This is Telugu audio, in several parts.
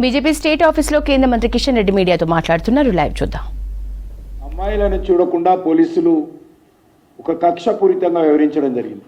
బీజేపీ స్టేట్ ఆఫీస్లో కేంద్ర మంత్రి కిషన్ రెడ్డి మీడియాతో మాట్లాడుతున్నారు. లైవ్ చూద్దాం. అమ్మాయిలను చూడకుండా పోలీసులు ఒక కక్షపూరితంగా వివరించడం జరిగింది.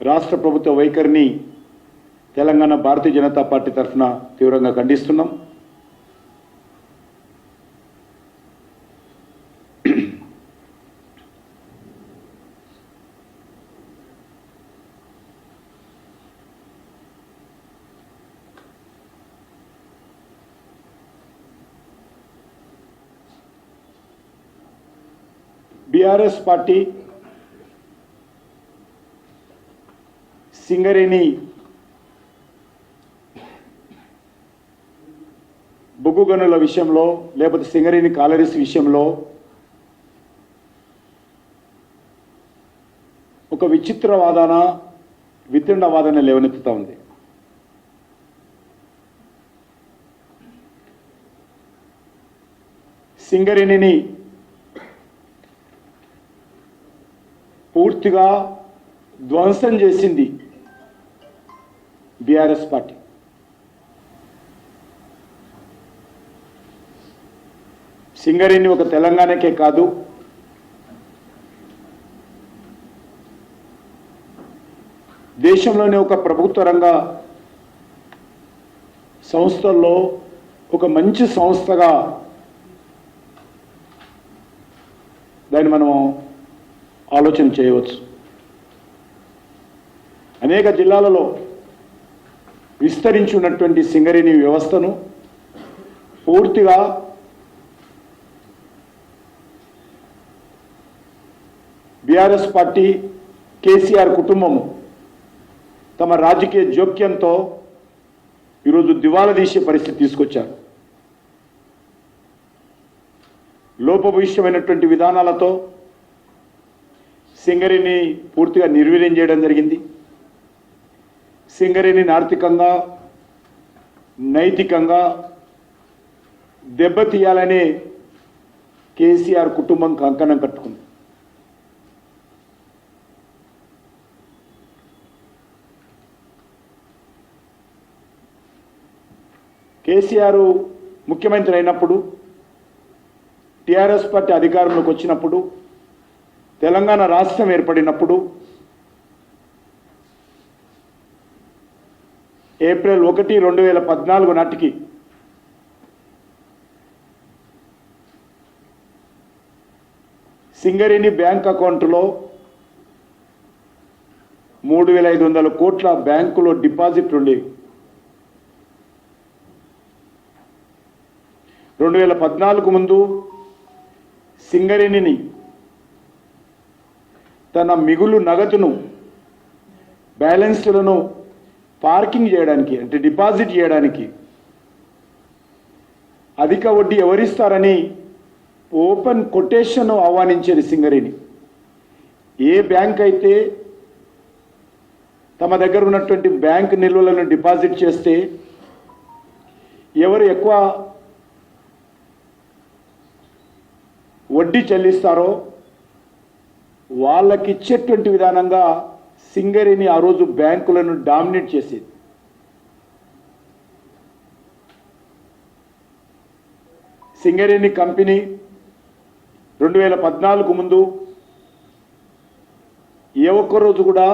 రాష్ట్ర ప్రభుత్వ వైఖరిని తెలంగాణ భారతీయ జనతా పార్టీ తరఫున తీవ్రంగా ఖండిస్తున్నాం. బీఆర్ఎస్ పార్టీ సింగరేణి బొగ్గు గనుల విషయంలో లేకపోతే సింగరేణి కాలరీస్ విషయంలో ఒక విచిత్ర వాదన వితండ వాదన లేవనెత్తుతా ఉంది. సింగరేణిని పూర్తిగా ధ్వంసం చేసింది బీఆర్ఎస్ పార్టీ. సింగరేణి ఒక తెలంగాణకే కాదు. దేశంలోనే ఒక ప్రభుత్వ రంగ సంస్థల్లో ఒక మంచి సంస్థగా దాన్ని మనం ఆలోచన చేయవచ్చు. అనేక జిల్లాలలో విస్తరించున్నటువంటి సింగరేణి వ్యవస్థను పూర్తిగా బీఆర్ఎస్ పార్టీ కేసీఆర్ కుటుంబము తమ రాజకీయ జోక్యంతో ఈరోజు దివాలా తీసే పరిస్థితి తీసుకొచ్చారు. లోపభూయిష్టమైనటువంటి విధానాలతో సింగరేణి పూర్తిగా నిర్వీర్యం చేయడం జరిగింది. సింగరేణిని ఆర్థికంగా నైతికంగా దెబ్బతీయాలనే కేసీఆర్ కుటుంబం కంకణం కట్టుకుంది. కేసీఆర్ ముఖ్యమంత్రి అయినప్పుడు టీఆర్ఎస్ పార్టీ అధికారంలోకి వచ్చినప్పుడు తెలంగాణ రాష్ట్రం ఏర్పడినప్పుడు ఏప్రిల్ ఒకటి రెండు వేల పద్నాలుగు నాటికి సింగరేణి బ్యాంక్ అకౌంట్లో మూడు వేల ఐదు వందల కోట్ల బ్యాంకులో డిపాజిట్ ఉండేవి రెండు వేల పద్నాలుగు ముందు సింగరేణిని తన మిగులు నగదును బ్యాలెన్స్లను పార్కింగ్ చేయడానికి అంటే డిపాజిట్ చేయడానికి అధిక వడ్డీ ఎవరిస్తారని ఓపెన్ కొటేషన్ ఆహ్వానించేది సింగరేణి. ఏ బ్యాంక్ అయితే తమ దగ్గర ఉన్నటువంటి బ్యాంక్ నిల్వలను డిపాజిట్ చేస్తే ఎవరు ఎక్కువ వడ్డీ చెల్లిస్తారో వాళ్ళకి ఇచ్చేటువంటి విధానంగా సింగరేణి ఆ రోజు బ్యాంకులను డామినేట్ చేసేది. సింగరేణి కంపెనీ రెండు వేల పద్నాలుగు ముందు ఏ ఒక్కరోజు కూడా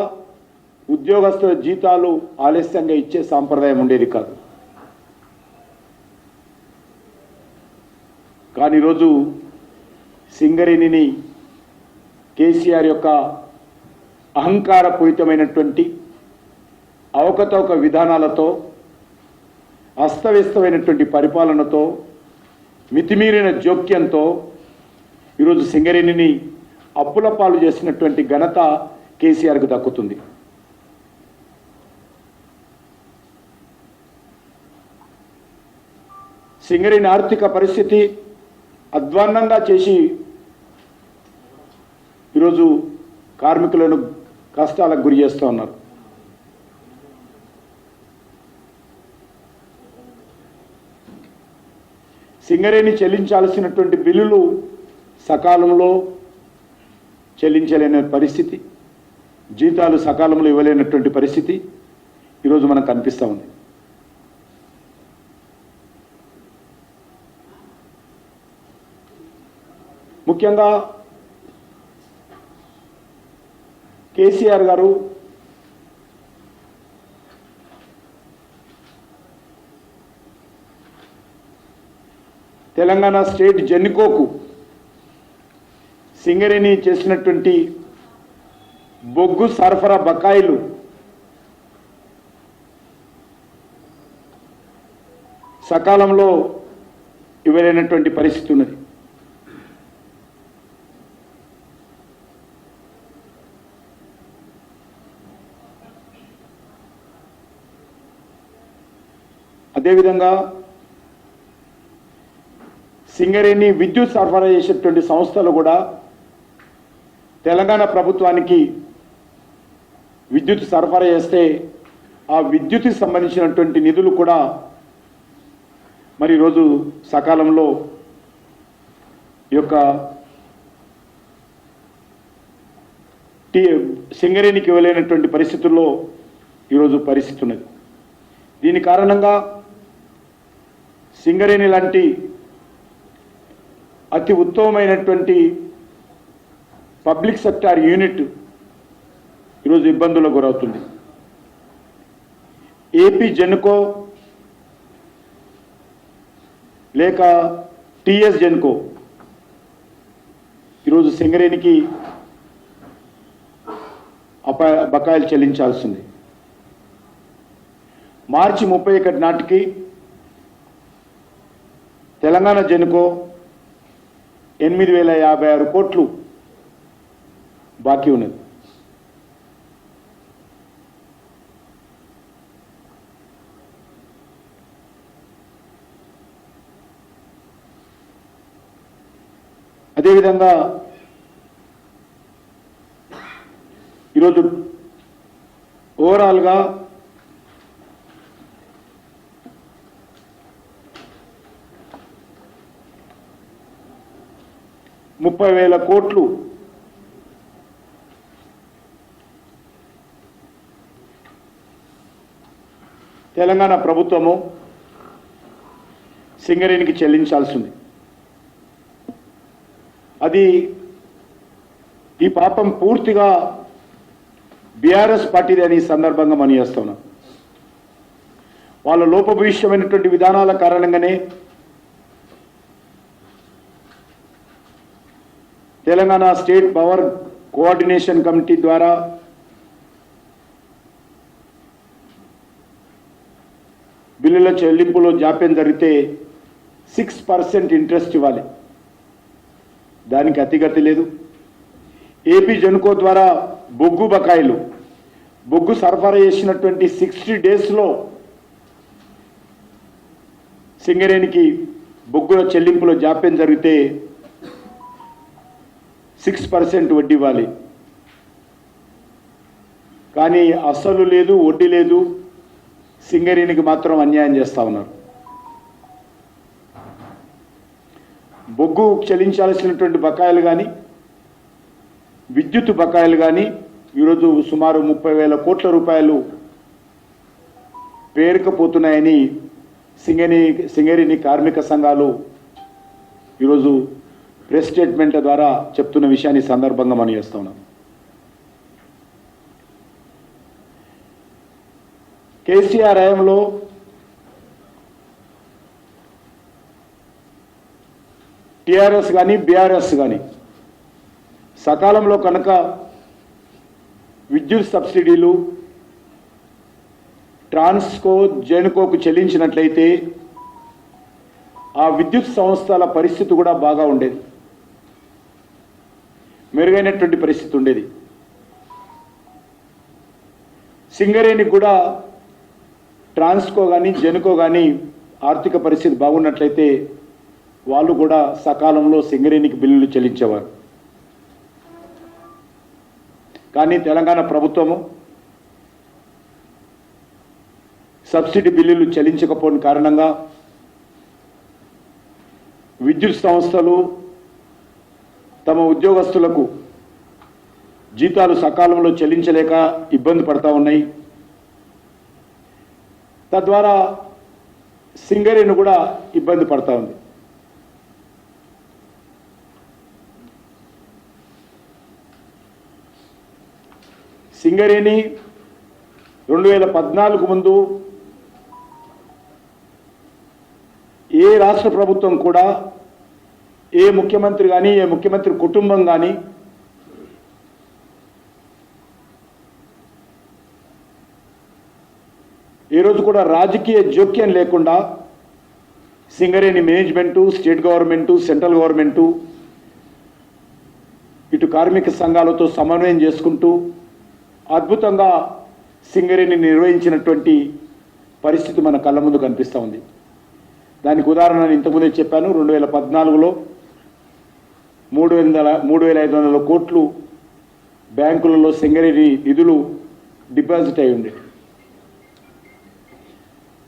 ఉద్యోగస్తుల జీతాలు ఆలస్యంగా ఇచ్చే సాంప్రదాయం ఉండేది కాదు. కానీ ఈరోజు సింగరేణిని కేసీఆర్ యొక్క అహంకారపూరితమైనటువంటి అవకతవక విధానాలతో అస్తవ్యస్తమైనటువంటి పరిపాలనతో మితిమీరిన జోక్యంతో ఈరోజు సింగరేణిని అప్పుల పాలు చేసినటువంటి ఘనత కేసీఆర్కు దక్కుతుంది. సింగరేణి ఆర్థిక పరిస్థితి అధ్వాన్నంగా చేసి ఈరోజు కార్మికులను కష్టాలకు గురి చేస్తూ ఉన్నారు. సింగరేణి చెల్లించాల్సినటువంటి బిల్లులు సకాలంలో చెల్లించలేని పరిస్థితి. జీతాలు సకాలంలో ఇవ్వలేనటువంటి పరిస్థితి ఈరోజు మనకు కనిపిస్తూ ఉంది. ముఖ్యంగా కేసీఆర్ గారు తెలంగాణ స్టేట్ జెన్కోకు సింగరేణి చేసినటువంటి బొగ్గు సరఫరా బకాయిలు సకాలంలో ఇవ్వలేనటువంటి పరిస్థితి ఉన్నది. అదేవిధంగా సింగరేణి విద్యుత్ సరఫరా చేసేటువంటి సంస్థలు కూడా తెలంగాణ ప్రభుత్వానికి విద్యుత్ సరఫరా చేస్తే ఆ విద్యుత్కి సంబంధించినటువంటి నిధులు కూడా మరి ఈరోజు సకాలంలో ఈ యొక్క టీ సింగరేణికి ఇవ్వలేనటువంటి పరిస్థితుల్లో ఈరోజు పరిస్థితి ఉన్నది. దీని కారణంగా సింగరేణి లాంటి అతి ఉత్తమమైనటువంటి పబ్లిక్ సెక్టార్ యూనిట్ ఈరోజు ఇబ్బందులకు గురవుతుంది. ఏపీ జెన్కో లేక టిఎస్ జెన్కో ఈరోజు సింగరేణికి అపా బకాయిలు చెల్లించాల్సింది. మార్చి ముప్పై ఒకటి నాటికి తెలంగాణ జెన్కో ఎనిమిది వేల యాభై ఆరు కోట్లు బాకీ ఉన్నది. అదేవిధంగా ఈరోజు ఓవరాల్గా ముప్పై వేల కోట్లు. తెలంగాణ ప్రభుత్వము సింగరేణికి చెల్లించాల్సి ఉంది అది ఈ పాపం పూర్తిగా బీఆర్ఎస్ పార్టీది అని సందర్భంగా మనం చేస్తున్నాం. వాళ్ళ లోపభూయిష్టమైనటువంటి విధానాల కారణంగానే Telangana state power coordination committee ద్వారా బిల్లుల చెల్లింపులో జాప్యం జరిగితే సిక్స్ పర్సెంట్ ఇంట్రెస్ట్ ఇవ్వాలి. దానికి అతిగతి లేదు. ఏపీ జనుకో ద్వారా బొగ్గు బకాయిలు బొగ్గు సరఫరా చేసినటువంటి సిక్స్టీ డేస్లో సింగరేణికి బొగ్గుల చెల్లింపులో జాప్యం జరిగితే సిక్స్ పర్సెంట్ వడ్డీ ఇవ్వాలి. కానీ అస్సలు లేదు వడ్డీ లేదు. సింగరేణికి మాత్రం అన్యాయం చేస్తా ఉన్నారు. బొగ్గు చెల్లించాల్సినటువంటి బకాయిలు కానీ విద్యుత్ బకాయిలు కానీ ఈరోజు సుమారు ముప్పై వేల కోట్ల రూపాయలు పేరుకపోతున్నాయని సింగని సింగరేణి కార్మిక సంఘాలు ఈరోజు ప్రెస్ స్టేట్మెంట్ల ద్వారా చెప్తున్న విషయాన్ని సందర్భంగా మనం చేస్తూ ఉన్నాం. కేసీఆర్ హయాంలో టిఆర్ఎస్ కానీ బీఆర్ఎస్ కానీ సకాలంలో కనుక విద్యుత్ సబ్సిడీలు ట్రాన్స్కో జెన్కోకు చెల్లించినట్లయితే ఆ విద్యుత్ సంస్థల పరిస్థితి కూడా బాగా ఉండేది. మెరుగైనటువంటి పరిస్థితి ఉండేది. సింగరేణి కూడా ట్రాన్స్కో కానీ జెన్కో కానీ ఆర్థిక పరిస్థితి బాగున్నట్లయితే వాళ్ళు కూడా సకాలంలో సింగరేణికి బిల్లులు చెల్లించేవారు. కానీ తెలంగాణ ప్రభుత్వము సబ్సిడీ బిల్లులు చెల్లించకపోవడం కారణంగా విద్యుత్ సంస్థలు తమ ఉద్యోగస్తులకు జీతాలు సకాలంలో చెల్లించలేక ఇబ్బంది పడతా ఉన్నాయి. తద్వారా సింగరేణి కూడా ఇబ్బంది పడతా ఉంది. సింగరేణి రెండు వేల పద్నాలుగు ముందు ఏ రాష్ట్ర ప్రభుత్వం కూడా ఏ ముఖ్యమంత్రి కానీ ఏ ముఖ్యమంత్రి కుటుంబం కానీ ఈరోజు కూడా రాజకీయ జోక్యం లేకుండా Singareni management state government central government ఇటు కార్మిక సంఘాలతో సమన్వయం చేసుకుంటూ అద్భుతంగా సింగరేణి నిర్వహించినటువంటి పరిస్థితి మన కళ్ళ ముందు కనిపిస్తూ ఉంది. దానికి ఉదాహరణ నేను ఇంతకుముందే చెప్పాను రెండు వేల పద్నాలుగులో మూడు వందల మూడు వేల ఐదు వందల కోట్లు బ్యాంకులలో సింగరేణి నిధులు డిపాజిట్ అయి ఉండేవి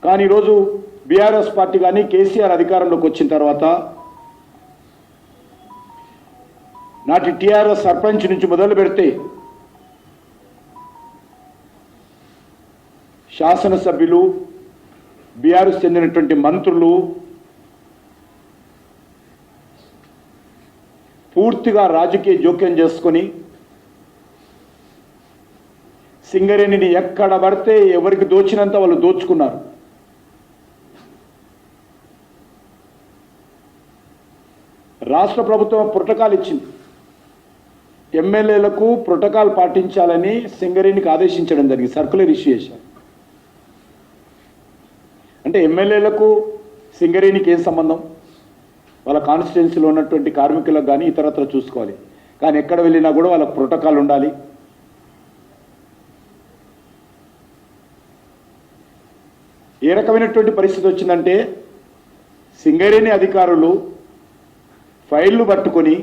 కానీ ఈరోజు బీఆర్ఎస్ పార్టీ కానీ కేసీఆర్ అధికారంలోకి వచ్చిన తర్వాత నాటి టీఆర్ఎస్ సర్పంచ్ నుంచి మొదలు పెడితే శాసనసభ్యులు బీఆర్ఎస్ చెందినటువంటి మంత్రులు పూర్తిగా రాజకీయ జోక్యం చేసుకొని సింగరేణిని ఎక్కడ పడితే ఎవరికి దోచినంత వాళ్ళు దోచుకున్నారు. రాష్ట్ర ప్రభుత్వం ప్రోటోకాల్ ఇచ్చింది. ఎమ్మెల్యేలకు ప్రోటోకాల్ పాటించాలని సింగరేణికి ఆదేశించడం జరిగింది. సర్కులర్ ఇష్యూ చేశారు. అంటే ఎమ్మెల్యేలకు సింగరేణికి ఏం సంబంధం? వాళ్ళ కాన్స్టిట్యున్సీలో ఉన్నటువంటి కార్మికులకు కానీ ఇతరత్ర చూసుకోవాలి. కానీ ఎక్కడ వెళ్ళినా కూడా వాళ్ళకి ప్రోటోకాల్ ఉండాలి. ఏ రకమైనటువంటి పరిస్థితి వచ్చిందంటే సింగరేణి అధికారులు ఫైళ్ళు పట్టుకొని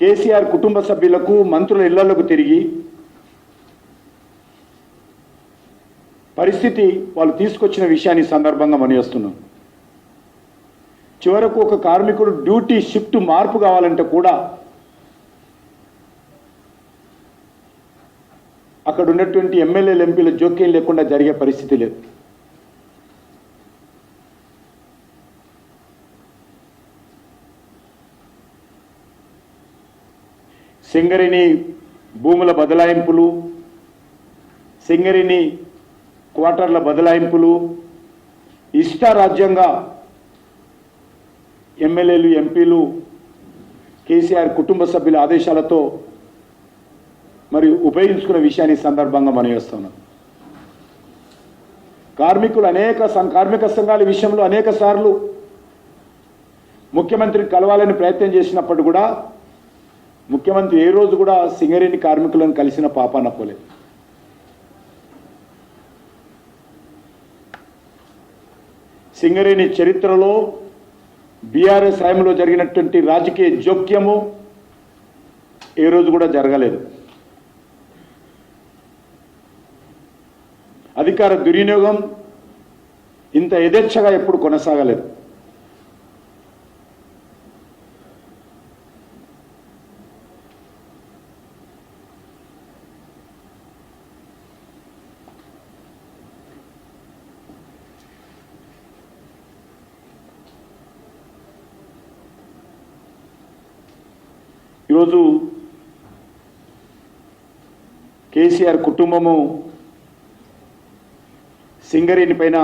కేసీఆర్ కుటుంబ సభ్యులకు మంత్రుల ఇళ్ళకు తిరిగి పరిస్థితి వాళ్ళు తీసుకొచ్చిన విషయాన్ని సందర్భంగా మనిస్తున్నాం చివరకు ఒక కార్మికుడు డ్యూటీ షిఫ్ట్ మార్పు కావాలంటే కూడా అక్కడ ఉన్నటువంటి ఎమ్మెల్యేలు ఎంపీల జోక్యం లేకుండా జరిగే పరిస్థితి లేదు. సింగరిణి భూముల బదలాయింపులు సింగరిని క్వార్టర్ల బదలాయింపులు ఇష్టారాజ్యంగా ఎమ్మెల్యేలు ఎంపీలు కేసీఆర్ కుటుంబ సభ్యుల ఆదేశాలతో మరి ఉపయోగించుకున్న విషయాన్ని సందర్భంగా మనం చేస్తున్నాం. కార్మికులు అనేక కార్మిక సంఘాల విషయంలో అనేక సార్లు ముఖ్యమంత్రిని కలవాలని ప్రయత్నం చేసినప్పుడు కూడా ముఖ్యమంత్రి ఏ రోజు కూడా సింగరేణి కార్మికులను కలిసిన పాపాన సింగరేణి చరిత్రలో బీఆర్ఎస్ హయాంలో జరిగినటువంటి రాజకీయ జోక్యము ఏ రోజు కూడా జరగలేదు. అధికార దుర్వినియోగం ఇంత యథేచ్ఛగా ఎప్పుడు కొనసాగలేదు. ఈరోజు కేసీఆర్ కుటుంబము సింగరేణి పైన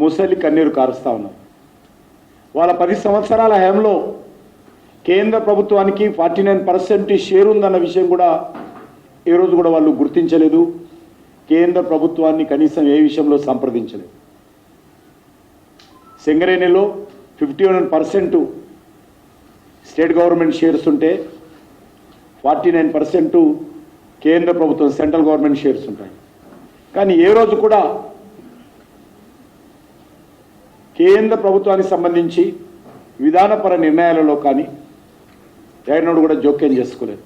ముసలి కన్నీరు కారుస్తా ఉన్నారు వాళ్ళ పది సంవత్సరాల హయాంలో కేంద్ర ప్రభుత్వానికి ఫార్టీ నైన్ పర్సెంట్ షేర్ ఉందన్న విషయం కూడా ఏ రోజు కూడా వాళ్ళు గుర్తించలేదు. కేంద్ర ప్రభుత్వాన్ని కనీసం ఏ విషయంలో సంప్రదించలేదు. సింగరేణిలో fifty one percent state government shares ఉంటే ఫార్టీ నైన్ పర్సెంట్ కేంద్ర ప్రభుత్వం సెంట్రల్ గవర్నమెంట్ షేర్స్ ఉంటాయి. కానీ ఏ రోజు కూడా కేంద్ర ప్రభుత్వానికి సంబంధించి విధానపర నిర్ణయాలలో కానీ ఎవరినోడు కూడా జోక్యం చేసుకోలేదు.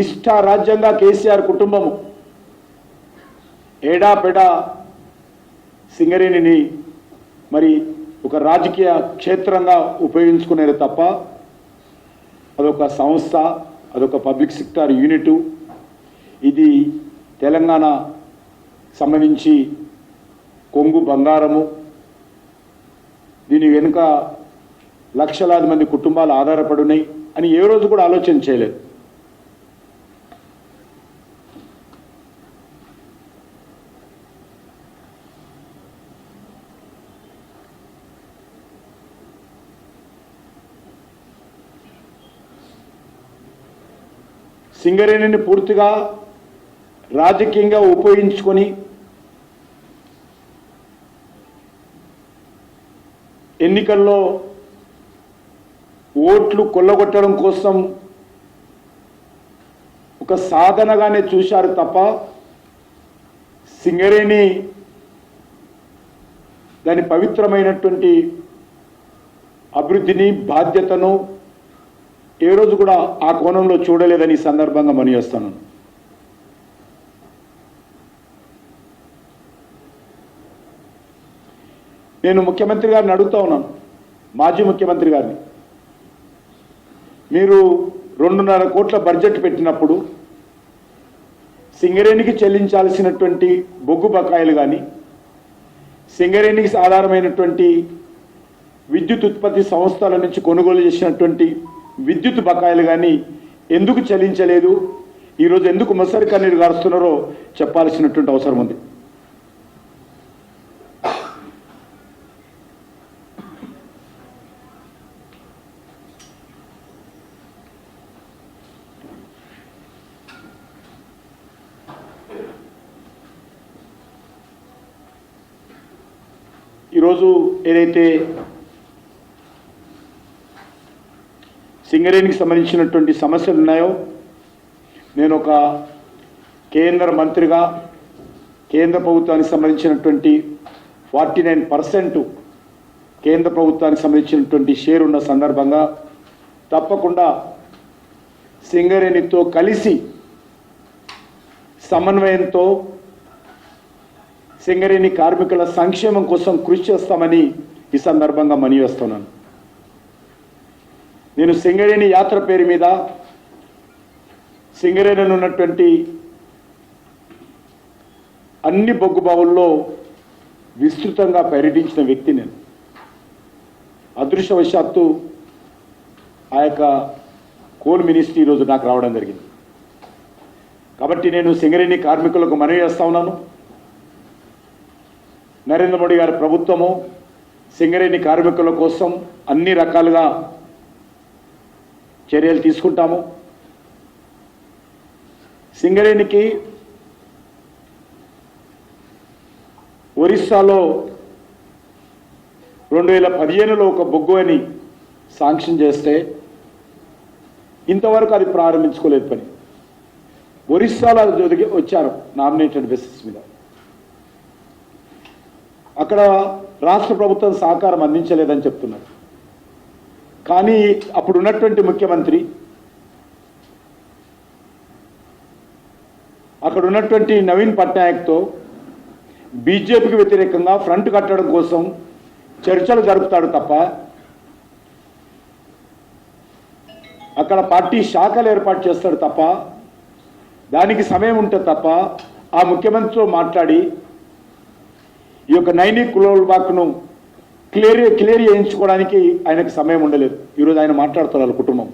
ఇష్ట రాజ్యంగా కేసీఆర్ కుటుంబము ఏడా పెడా సింగరేణిని మరి ఒక రాజకీయ క్షేత్రంగా ఉపయోగించుకునేది తప్ప అదొక సంస్థ అదొక పబ్లిక్ సెక్టార్ యూనిటు. ఇది తెలంగాణ సంబంధించి కొంగు బంగారము. దీని వెనుక లక్షలాది మంది కుటుంబాలు ఆధారపడి ఉన్నాయి అని ఏ రోజు కూడా ఆలోచన చేయలేదు. సింగరేణిని పూర్తిగా రాజకీయంగా ఉపయోగించుకొని ఎన్నికల్లో ఓట్లు కొల్లగొట్టడం కోసం ఒక సాధనగానే చూశారు తప్ప సింగరేణి దాని పవిత్రమైనటువంటి అభివృద్ధిని బాధ్యతను ఏ రోజు కూడా ఆ కోణంలో చూడలేదని ఈ సందర్భంగా మనియేస్తాను నేను ముఖ్యమంత్రి గారిని అడుగుతా ఉన్నాను మాజీ ముఖ్యమంత్రి గారిని. మీరు రెండున్నర కోట్ల బడ్జెట్ పెట్టినప్పుడు సింగరేణికి చెల్లించాల్సినటువంటి బొగ్గు బకాయిలు కానీ సింగరేణికి ఆధారమైనటువంటి విద్యుత్ ఉత్పత్తి సంస్థల నుంచి కొనుగోలు చేసినటువంటి విద్యుత్ బకాయిలు కానీ ఎందుకు చెల్లించలేదు? ఈరోజు ఎందుకు మొసరి కన్నీరు గారుస్తున్నారో చెప్పాల్సినటువంటి అవసరం ఉంది. ఈరోజు ఏదైతే సింగరేణికి సంబంధించినటువంటి సమస్యలు ఉన్నాయో నేను ఒక కేంద్ర మంత్రిగా కేంద్ర ప్రభుత్వానికి సంబంధించినటువంటి ఫార్టీ నైన్ పర్సెంట్ కేంద్ర ప్రభుత్వానికి సంబంధించినటువంటి షేర్ ఉన్న సందర్భంగా తప్పకుండా సింగరేణితో కలిసి సమన్వయంతో సింగరేణి కార్మికుల సంక్షేమం కోసం కృషి చేస్తామని ఈ సందర్భంగా మనివేస్తున్నాను నేను సింగరేణి యాత్ర పేరు మీద సింగరేణిలో ఉన్నటువంటి అన్ని బొగ్గు బావుల్లో విస్తృతంగా పర్యటించిన వ్యక్తి నేను. అదృష్టవశాత్తు ఆ యొక్క కోల్ మినిస్ట్రీ ఈరోజు నాకు రావడం జరిగింది. కాబట్టి నేను సింగరేణి కార్మికులకు మనవి చేస్తా ఉన్నాను. నరేంద్ర మోడీ గారి ప్రభుత్వము సింగరేణి కార్మికుల కోసం అన్ని రకాలుగా చర్యలు తీసుకుంటాము. సింగరేణికి ఒరిస్సాలో రెండు వేల పదిహేనులో ఒక బొగ్గు అని శాంక్షన్ చేస్తే ఇంతవరకు అది ప్రారంభించుకోలేదు పని. ఒరిస్సాలో అది వచ్చారు నామినేటెడ్ బేసిస్ మీద. అక్కడ రాష్ట్ర ప్రభుత్వం సహకారం అందించలేదని చెప్తున్నారు. కానీ అప్పుడు ఉన్నటువంటి ముఖ్యమంత్రి అక్కడ ఉన్నటువంటి నవీన్ పట్నాయక్తో బీజేపీకి వ్యతిరేకంగా ఫ్రంట్ కట్టడం కోసం చర్చలు జరుపుతాడు తప్ప అక్కడ పార్టీ శాఖలు ఏర్పాటు చేస్తాడు తప్ప దానికి సమయం ఉంటుంది తప్ప ఆ ముఖ్యమంత్రితో మాట్లాడి ఈ యొక్క నైని కులోల్బాక్ను క్లియర్ క్లియర్ చేయించుకోవడానికి ఆయనకు సమయం ఉండలేదు. ఈరోజు ఆయన మాట్లాడుతున్నారు కుటుంబం.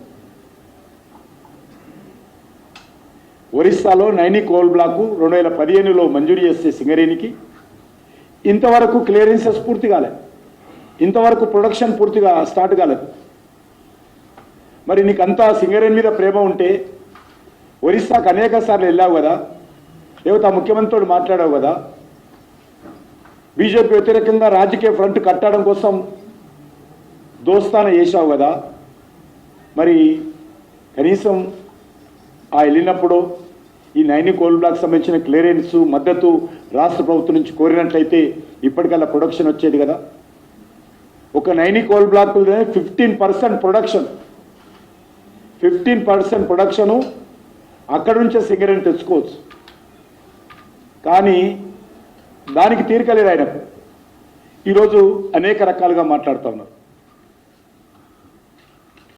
ఒరిస్సాలో నైని కోల్ బ్లాకు రెండు వేల పదిహేనులో మంజూరు చేస్తే సింగరేణికి ఇంతవరకు క్లియరెన్సెస్ పూర్తి కాలేదు ఇంతవరకు ప్రొడక్షన్ పూర్తిగా స్టార్ట్ కాలేదు. మరి నీకు అంతా సింగరేణి మీద ప్రేమ ఉంటే ఒరిస్సాకు అనేక సార్లు వెళ్ళావు కదా లేకపోతే ఆ ముఖ్యమంత్రితో మాట్లాడావు కదా బీజేపీ వ్యతిరేకంగా రాజకీయ ఫ్రంట్ కట్టడం కోసం దోస్తాన చేశావు కదా. మరి కనీసం ఆ వెళ్ళినప్పుడు ఈ నైని కోల్ బ్లాక్ సంబంధించిన క్లియరెన్స్ మద్దతు రాష్ట్ర ప్రభుత్వం నుంచి కోరినట్లయితే ఇప్పటికల్లా ప్రొడక్షన్ వచ్చేది కదా. ఒక Naini coal block fifteen percent production fifteen percent production అక్కడ నుంచే సిగరెట్ తెచ్చుకోవచ్చు. కానీ దానికి తీరికలేదు ఆయనకు ఈరోజు అనేక రకాలుగా మాట్లాడుతూ ఉన్నారు.